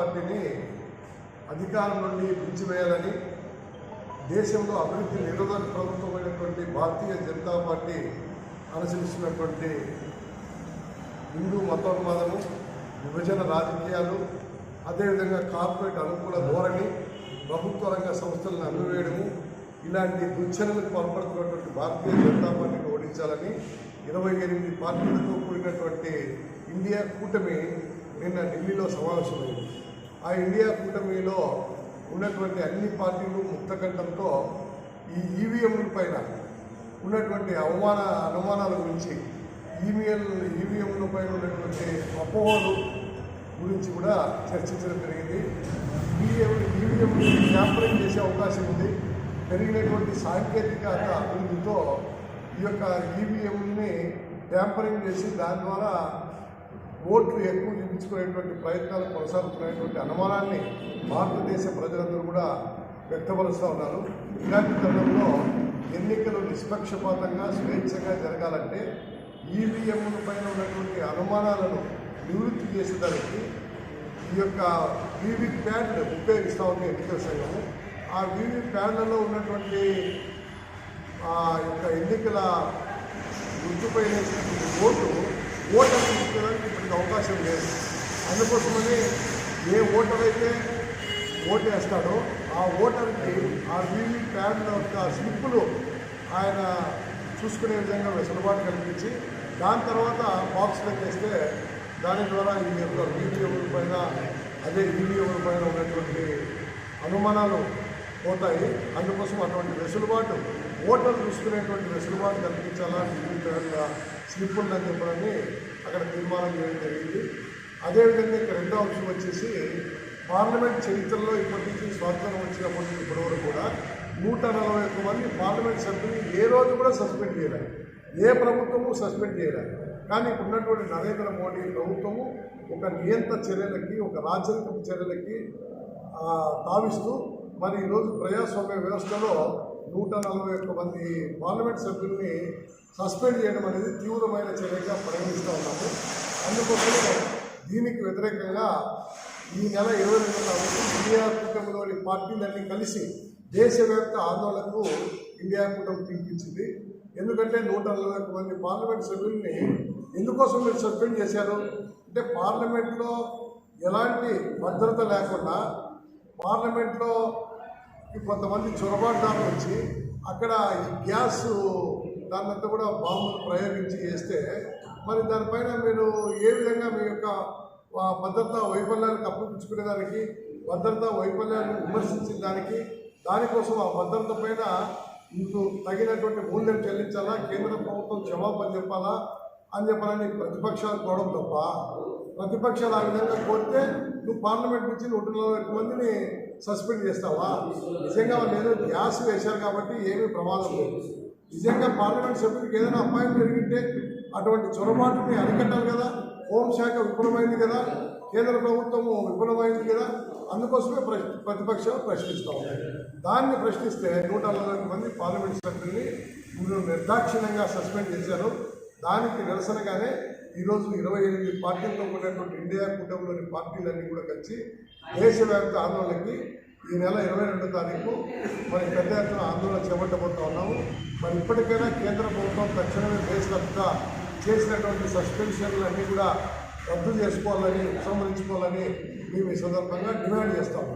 పార్టీని అధికారం నుండి పిలిచివేయాలని దేశంలో అభివృద్ధి నిరోధక ప్రభుత్వమైనటువంటి భారతీయ జనతా పార్టీ అనుసరిస్తున్నటువంటి హిందూ మతోన్మాదము విభజన రాజకీయాలు అదేవిధంగా కార్పొరేట్ అనుకూల ధోరణి ప్రభుత్వ రంగ సంస్థలను అమ్మివేయడము ఇలాంటి దుశ్చర్యలకు పాల్పడుతున్నటువంటి భారతీయ జనతా పార్టీని ఓడించాలని ఇరవై ఎనిమిది పార్టీలతో కూడినటువంటి ఇండియా కూటమి నిన్న ఢిల్లీలో సమావేశమైంది. ఆ ఇండియా కూటమిలో ఉన్నటువంటి అన్ని పార్టీలు ముక్తకంఠంతో ఈ ఈవీఎంల పైన ఉన్నటువంటి అవమాన అనుమానాల గురించి ఈవీఎల్ ఈవీఎంల పైన ఉన్నటువంటి అపోహలు గురించి కూడా చర్చించడం జరిగింది. ఈవీఎం ఈవీఎం ట్యాంపరింగ్ చేసే అవకాశం ఉంది. పెరిగినటువంటి సాంకేతికత అభివృద్ధితో ఈ యొక్క ఈవీఎంని ట్యాంపరింగ్ చేసి దాని ద్వారా ఓట్లు ఎక్కువ చూపించుకునేటువంటి ప్రయత్నాలు కొనసాగుతున్నటువంటి అనుమానాన్ని భారతదేశ ప్రజలందరూ కూడా వ్యక్తపరుస్తూ ఉన్నారు. ఇలాంటి తరుణంలో ఎన్నికలు నిష్పక్షపాతంగా స్వేచ్ఛగా జరగాలంటే ఈవీఎంల పైన ఉన్నటువంటి అనుమానాలను నివృత్తి చేసేదానికి ఈ యొక్క వీవీ ప్యాడ్ ఉపయోగిస్తూ ఉంది ఎన్నికల సంఘము. ఆ వీవీ ప్యాడ్లలో ఉన్నటువంటి ఆ యొక్క ఎన్నికల గుర్తుపై వేసినటువంటి ఓటు ఓటర్ తీసుకోవడానికి అవకాశం లేదు. అందుకోసమని ఏ ఓటర్ అయితే ఓటు వేస్తాడో ఆ ఓటర్కి ఆ వీవీ ప్యాడ్ యొక్క స్లిప్పులు ఆయన చూసుకునే విధంగా వెసులుబాటు కల్పించి దాని తర్వాత బాక్స్ వేస్తే దాని ద్వారా ఈ యొక్క వీడియోల పైన అదే వీడియోల పైన ఉన్నటువంటి అనుమానాలు పోతాయి. అందుకోసం అటువంటి వెసులుబాటు ఓటర్ చూసుకునేటువంటి వెసులుబాటు కల్పించాలా? వీవీప్యాడ్ల స్లిప్పులు అని చెప్పాలని అక్కడ తీర్మానం చేయడం జరిగింది. అదేవిధంగా ఇక్కడ రెండో అంశం వచ్చేసి పార్లమెంట్ చరిత్రలో ఇప్పటి నుంచి స్వాతంత్రం వచ్చినప్పటి నుంచి ఇప్పటివరకు కూడా నూట నలభై ఒక్క మంది పార్లమెంట్ సభ్యులు ఏ రోజు కూడా సస్పెండ్ చేయలేదు ఏ ప్రభుత్వము సస్పెండ్ చేయలేదు కానీ ఇప్పుడు ఉన్నటువంటి నరేంద్ర మోడీ ప్రభుత్వము ఒక నియంత్ర చర్యలకి ఒక రాజరికపు చర్యలకి తావిస్తూ మరి ఈరోజు ప్రజాస్వామ్య వ్యవస్థలో నూట నలభై ఒక్క మంది పార్లమెంట్ సభ్యుల్ని సస్పెండ్ చేయడం అనేది తీవ్రమైన చర్యగా పరిగణిస్తూ ఉన్నాము. అందుకోసమే దీనికి వ్యతిరేకంగా ఈ నెల ఇరవై రెండు తారీఖు ఇండియా కూటమిలోని పార్టీలన్నీ కలిసి దేశవ్యాప్త ఆందోళనకు ఇండియా కూటమి పిలిపించింది. ఎందుకంటే నూట నలభై ఒక్క మంది పార్లమెంట్ సభ్యుల్ని ఎందుకోసం మీరు సస్పెండ్ చేశారు? అంటే పార్లమెంట్లో ఎలాంటి భద్రత లేకుండా పార్లమెంట్లో కొంతమంది చొరబాటుదారులు వచ్చి అక్కడ ఈ గ్యాస్ దాన్నంతా కూడా బాంబులు ప్రయోగించి చేస్తే మరి దానిపైన మీరు ఏ విధంగా మీ యొక్క భద్రతా వైఫల్యాన్ని కప్పిపుచ్చుకునే దానికి భద్రతా వైఫల్యాన్ని విమర్శించిన దానికి దానికోసం ఆ భద్రత పైన మీకు తగినటువంటి మూల్యం చెల్లించాలా? కేంద్ర ప్రభుత్వం జవాబు చెప్పాలా? అని చెప్పాలని ప్రతిపక్షాలు కోవడం తప్ప ప్రతిపక్షాలు ఆ విధంగా కోరితే నువ్వు పార్లమెంట్ నుంచి నూట నలభై మందిని సస్పెండ్ చేస్తావా? నిజంగా వాళ్ళు ఏదో గ్యాస్ వేశారు కాబట్టి ఏమీ ప్రమాదం లేదు. నిజంగా పార్లమెంట్ సభ్యుడికి ఏదైనా అపాయం జరిగింటే అటువంటి చొరబాటుని అరికట్టాలి కదా హోంశాఖ విఫలమైంది కదా కేంద్ర ప్రభుత్వము విఫలమైంది కదా అందుకోసమే ప్ర ప్రతిపక్షాలు ప్రశ్నిస్తూ. ఉన్నాయి దాన్ని ప్రశ్నిస్తే నూట నలభై మంది పార్లమెంట్ సభ్యుల్ని నిర్దాక్షిణ్యంగా సస్పెండ్ చేశారు. దానికి నిరసనగానే ఈరోజు ఇరవై ఎనిమిది పార్టీలతో కూడినటువంటి ఇండియా కూటమిలోని పార్టీలన్నీ కూడా కలిసి దేశవ్యాప్త ఆందోళనకి ఈ నెల ఇరవై రెండో తారీఖు మరి పెద్ద ఎత్తున ఆందోళన చేపట్టబోతా ఉన్నాము. మరి ఇప్పటికైనా కేంద్ర ప్రభుత్వం తక్షణమే దేశవ్యాప్తంగా చేసినటువంటి సస్పెన్షన్లన్నీ కూడా రద్దు చేసుకోవాలని ఉపసంహరించుకోవాలని మేము ఈ సందర్భంగా డిమాండ్ చేస్తాము